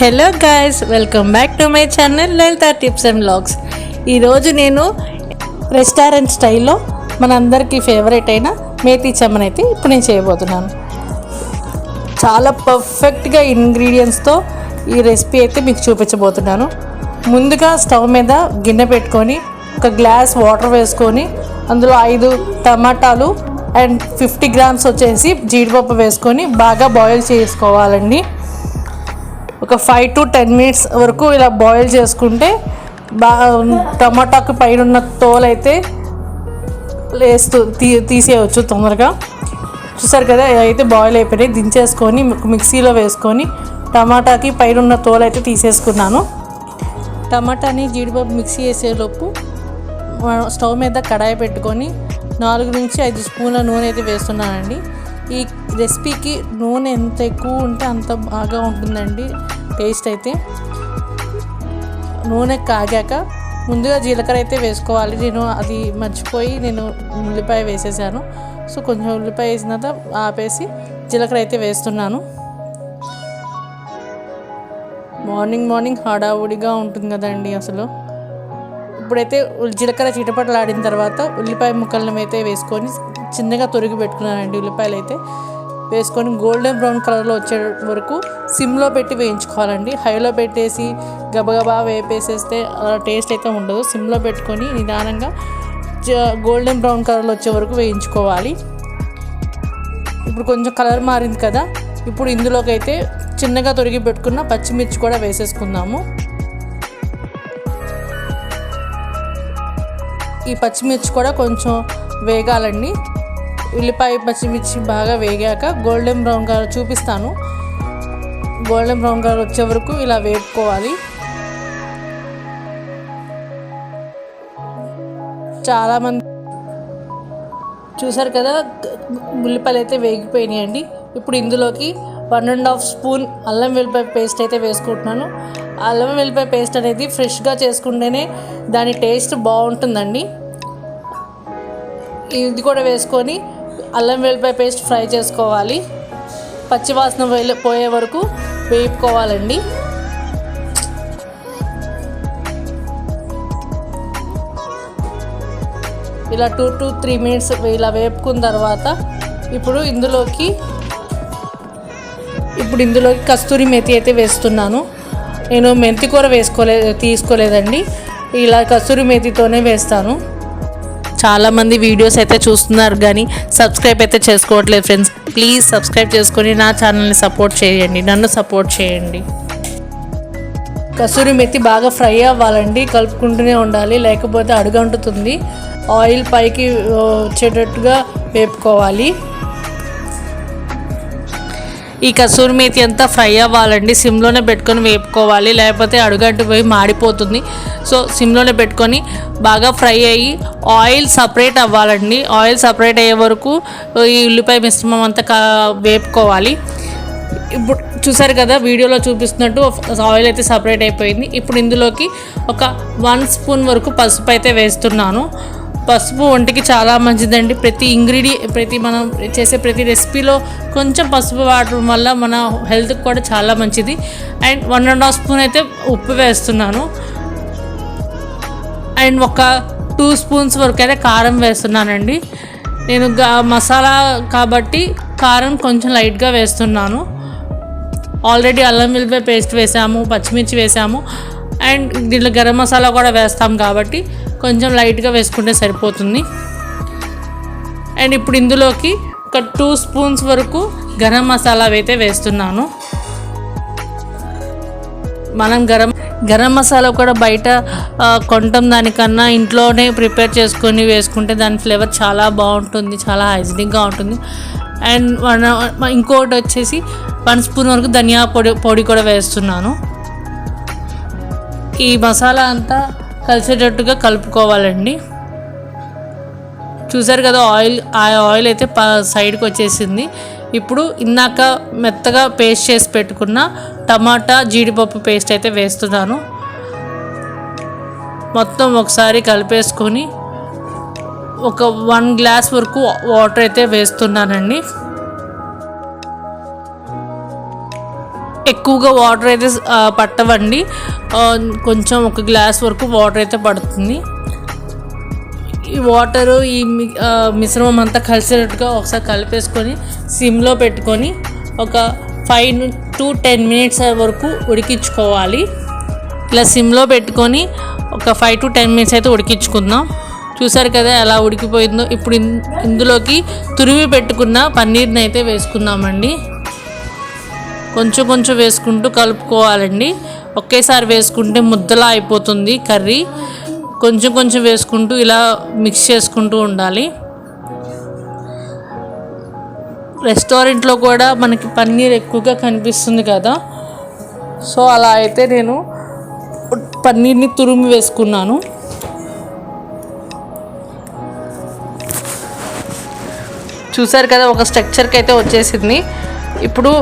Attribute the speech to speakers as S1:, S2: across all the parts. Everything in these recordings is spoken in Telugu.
S1: Hello guys welcome back to my channel Lalitha tips and blogs ఈరోజు నేను రెస్టారెంట్ స్టైల్లో మనందరికీ ఫేవరెట్ అయిన మేతి చెమ్మన్ అయితే ఇప్పుడు నేను చేయబోతున్నాను. చాలా పర్ఫెక్ట్గా ఇంగ్రీడియంట్స్తో ఈ రెసిపీ అయితే మీకు చూపించబోతున్నాను. ముందుగా స్టవ్ మీద గిన్నె పెట్టుకొని ఒక గ్లాస్ వాటర్ వేసుకొని అందులో ఐదు టమాటాలు అండ్ ఫిఫ్టీ గ్రామ్స్ వచ్చేసి జీడిపప్పు వేసుకొని బాగా బాయిల్ చేసుకోవాలండి. ఒక ఫైవ్ టు టెన్ మినిట్స్ వరకు ఇలా బాయిల్ చేసుకుంటే బాగా టమాటాకు పైన ఉన్న తోలు అయితే లేస్తూ తీ తీసేయవచ్చు తొందరగా. చూసారు కదా అయితే బాయిల్ అయిపోయినాయి. దించేసుకొని మిక్సీలో వేసుకొని టమాటాకి పైన ఉన్న తోలు అయితే తీసేసుకున్నాను. టమాటాని జీడిపప్పు మిక్సీ వేసేలోపు స్టవ్ మీద కడాయి పెట్టుకొని నాలుగు నుంచి ఐదు స్పూన్ల నూనె అయితే వేస్తున్నానండి. ఈ రెసిపీకి నూనె ఎంత ఎక్కువ ఉంటే అంత బాగా ఉంటుందండి. టేస్ట్ అయితే. నూనె కాగాక ముందుగా జీలకర్ర అయితే వేసుకోవాలి. నేను అది మర్చిపోయి నేను ఉల్లిపాయ వేసేసాను. సో కొంచెం ఉల్లిపాయ వేసిన తర్వాత ఆపేసి జీలకర్ర అయితే వేస్తున్నాను. మార్నింగ్ మార్నింగ్ హడావుడిగా ఉంటుంది కదండి అసలు. ఇప్పుడైతే జీలకర్ర చిటపటలాడిన తర్వాత ఉల్లిపాయ ముక్కలను అయితే వేసుకొని చిన్నగా తొరిగి పెట్టుకున్నానండి ఉల్లిపాయలు అయితే. వేసుకొని గోల్డెన్ బ్రౌన్ కలర్లో వచ్చే వరకు సిమ్లో పెట్టి వేయించుకోవాలండి. హైలో పెట్టేసి గబగబా వేపేసేస్తే అలా టేస్ట్ అయితే ఉండదు. సిమ్లో పెట్టుకొని నిదానంగా గోల్డెన్ బ్రౌన్ కలర్లో వచ్చే వరకు వేయించుకోవాలి. ఇప్పుడు కొంచెం కలర్ మారింది కదా ఇప్పుడు ఇందులోకి అయితే చిన్నగా తొరిగి పెట్టుకున్న పచ్చిమిర్చి కూడా వేసేసుకుందాము. ఈ పచ్చిమిర్చి కూడా కొంచెం వేగాలండి. ఉల్లిపాయ పచ్చిమిర్చి బాగా వేగాక గోల్డెన్ బ్రౌన్ కలర్ చూపిస్తాను. గోల్డెన్ బ్రౌన్ కలర్ వచ్చే వరకు ఇలా వేపుకోవాలి. చాలామంది చూసారు కదా ఉల్లిపాయలు అయితే వేగిపోయినాయండి ఇప్పుడు ఇందులోకి వన్ అండ్ హాఫ్ స్పూన్ అల్లం వెల్లిపాయ పేస్ట్ అయితే వేసుకుంటున్నాను. అల్లం వెల్లిపాయ పేస్ట్ అనేది ఫ్రెష్గా చేసుకుంటేనే దాని టేస్ట్ బాగుంటుందండి. ఇది కూడా వేసుకొని అల్లం వెల్లిపాయ పేస్ట్ ఫ్రై చేసుకోవాలి. పచ్చివాసన వెళ్ళి పోయే వరకు వేపుకోవాలండి. ఇలా టూ టు త్రీ మినిట్స్ ఇలా వేపుకున్న తర్వాత ఇప్పుడు ఇందులోకి ఇప్పుడు ఇందులోకి కస్తూరి మెతి అయితే వేస్తున్నాను. నేను మెంతి కూర వేసుకోలే తీసుకోలేదండి. ఇలా కస్తూరి మేతితోనే వేస్తాను. చాలామంది వీడియోస్ అయితే చూస్తున్నారు కానీ సబ్స్క్రైబ్ అయితే చేసుకోవట్లేదు ఫ్రెండ్స్. ప్లీజ్ సబ్స్క్రైబ్ చేసుకొని నా ఛానల్ని సపోర్ట్ చేయండి. నన్ను సపోర్ట్ చేయండి. కసూరి మెత్తి బాగా ఫ్రై అవ్వాలండి. కలుపుకుంటూనే ఉండాలి. లేకపోతే అడుగంటుతుంది. ఆయిల్ పైకి వచ్చేటట్టుగా వేపుకోవాలి. ఈ కసూరి మేతి అంతా ఫ్రై అవ్వాలండి. సిమ్లోనే పెట్టుకొని వేపుకోవాలి. లేకపోతే అడుగంటు పోయి మాడిపోతుంది. సో సిమ్లోనే పెట్టుకొని బాగా ఫ్రై అయ్యి ఆయిల్ సపరేట్ అవ్వాలండి. ఆయిల్ సపరేట్ అయ్యే వరకు ఈ ఉల్లిపాయ మిశ్రమం అంతా కా- వేపుకోవాలి. ఇప్పుడు చూసారు కదా వీడియోలో చూపిస్తున్నట్టు ఆయిల్ అయితే సపరేట్ అయిపోయింది. ఇప్పుడు ఇందులోకి ఒక వన్ స్పూన్ వరకు పసుపు అయితే వేస్తున్నాను. పసుపు ఒంటికి చాలా మంచిదండి. ప్రతి ఇంగ్రీడియం ప్రతి మనం చేసే ప్రతి రెసిపీలో కొంచెం పసుపు వాడటం వల్ల మన హెల్త్కి కూడా చాలా మంచిది. And one and half spoon అయితే ఉప్పు వేస్తున్నాను. అండ్ ఒక టూ స్పూన్స్ వరకు అయితే కారం వేస్తున్నానండి. నేను మసాలా కాబట్టి కారం కొంచెం లైట్గా వేస్తున్నాను. ఆల్రెడీ అల్లం వెల్లిపాయ పేస్ట్ వేసాము పచ్చిమిర్చి వేసాము. అండ్ దీంట్లో గరం మసాలా కూడా వేస్తాం కాబట్టి కొంచెం లైట్గా వేసుకుంటే సరిపోతుంది. అండ్ ఇప్పుడు ఇందులోకి ఒక టూ స్పూన్స్ వరకు గరం మసాలా అయితే వేస్తున్నాను. మనం గరం గరం మసాలా కూడా బయట కొంటాం దానికన్నా ఇంట్లోనే ప్రిపేర్ చేసుకొని వేసుకుంటే దాని ఫ్లేవర్ చాలా బాగుంటుంది చాలా హైజీనిక్గా ఉంటుంది. అండ్ మన ఇంకోటి వచ్చేసి వన్ స్పూన్ వరకు ధనియా పొడి పొడి కూడా వేస్తున్నాను. ఈ మసాలా అంతా కలిసేటట్టుగా కలుపుకోవాలండి. చూసారు కదా ఆయిల్ ఆ ఆయిల్ అయితే ప సైడ్కి వచ్చేసింది. ఇప్పుడు ఇందాక మెత్తగా పేస్ట్ చేసి పెట్టుకున్న టమాటా జీడిపప్పు పేస్ట్ అయితే వేస్తున్నాను. మొత్తం ఒకసారి కలిపేసుకొని ఒక వన్ గ్లాస్ వరకు వాటర్ అయితే వేస్తున్నానండి. ఎక్కువగా వాటర్ అయితే పట్టవండి. కొంచెం ఒక గ్లాస్ వరకు వాటర్ అయితే పడుతుంది. ఈ వాటరు ఈ మిశ్రమం అంతా కలిసేటట్టుగా ఒకసారి కలిపేసుకొని సిమ్లో పెట్టుకొని ఒక ఫైవ్ టు టెన్ మినిట్స్ వరకు ఉడికించుకోవాలి. ఇలా సిమ్లో పెట్టుకొని ఒక ఫైవ్ టు టెన్ మినిట్స్ అయితే ఉడికించుకుందాం. చూసారు కదా ఎలా ఉడికిపోయిందో. ఇప్పుడు ఇందులోకి తురిమి పెట్టుకున్న పన్నీర్ని అయితే వేసుకుందామండి. కొంచెం కొంచెం వేసుకుంటూ కలుపుకోవాలండి. ఒకేసారి వేసుకుంటే ముద్దలా అయిపోతుంది కర్రీ. కొంచెం కొంచెం వేసుకుంటూ ఇలా మిక్స్ చేసుకుంటూ ఉండాలి. రెస్టారెంట్లో కూడా మనకి పన్నీర్ ఎక్కువగా కనిపిస్తుంది కదా. సో అలా అయితే నేను పన్నీర్ని తురుము వేసుకున్నాను. చూసారు కదా ఒక స్ట్రక్చర్కి అయితే వచ్చేసింది. ఇప్పుడు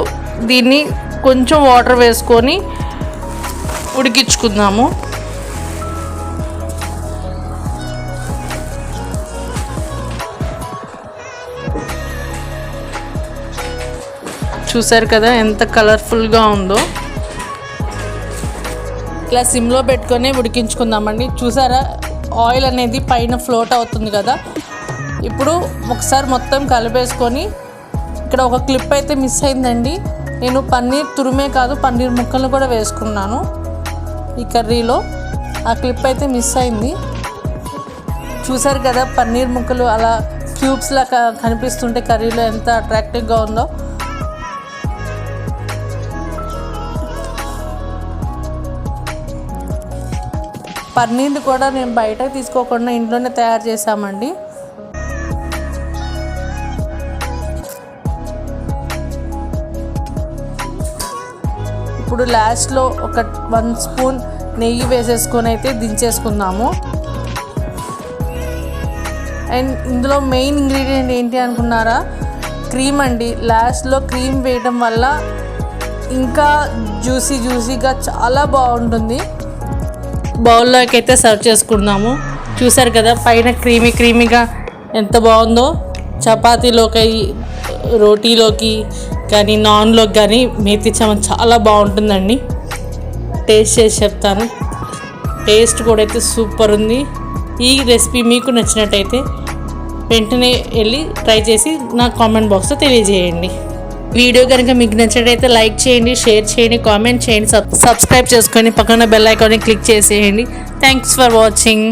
S1: దీన్ని కొంచెం వాటర్ వేసుకొని ఉడికించుకుందాము. చూసారు కదా ఎంత కలర్ఫుల్గా ఉందో. ఇలా సిమ్లో పెట్టుకొని ఉడికించుకుందామండి. చూసారా? ఆయిల్ అనేది పైన ఫ్లోట్ అవుతుంది కదా. ఇప్పుడు ఒకసారి మొత్తం కలిపేసుకొని ఇక్కడ ఒక క్లిప్ అయితే మిస్ అయిందండి. నేను పన్నీర్ తురుమే కాదు పన్నీర్ ముక్కలు కూడా వేసుకున్నాను. ఈ కర్రీలో ఆ క్లిప్ అయితే మిస్ అయింది. చూసారు కదా పన్నీర్ ముక్కలు అలా క్యూబ్స్లా కనిపిస్తుంటే కర్రీలో ఎంత అట్రాక్టివ్గా ఉందో. పన్నీర్ని కూడా నేను బయట తీసుకోకుండా ఇంట్లోనే తయారు చేశామండి. ఇప్పుడు లాస్ట్లో ఒక వన్ స్పూన్ నెయ్యి వేసేసుకొని అయితే దించేసుకుందాము. అండ్ ఇందులో మెయిన్ ఇంగ్రీడియంట్ ఏంటి అనుకున్నారా? క్రీమ్ అండి. లాస్ట్లో క్రీమ్ వేయడం వల్ల ఇంకా జ్యూసీ జ్యూసీగా చాలా బాగుంటుంది. బౌల్లోకి అయితే సర్వ్ చేసుకున్నాము చూసారు కదా పైన క్రీమీ క్రీమీగా ఎంత బాగుందో. చపాతీలోకి రోటీలోకి కానీ నాన్లోకి కానీ మేతి చమన్ చాలా బాగుంటుందండి. టేస్ట్ చేసి చెప్తాను. టేస్ట్ కూడా అయితే సూపర్ ఉంది. ఈ రెసిపీ మీకు నచ్చినట్టయితే వెంటనే వెళ్ళి ట్రై చేసి నా కామెంట్ బాక్స్లో తెలియజేయండి. వీడియో కనుక మీకు నచ్చినట్టయితే లైక్ చేయండి షేర్ చేయండి కామెంట్ చేయండి సబ్ సబ్స్క్రైబ్ చేసుకొని పక్కన బెల్ ఐకాన్ని క్లిక్ చేసేయండి. Thanks for watching.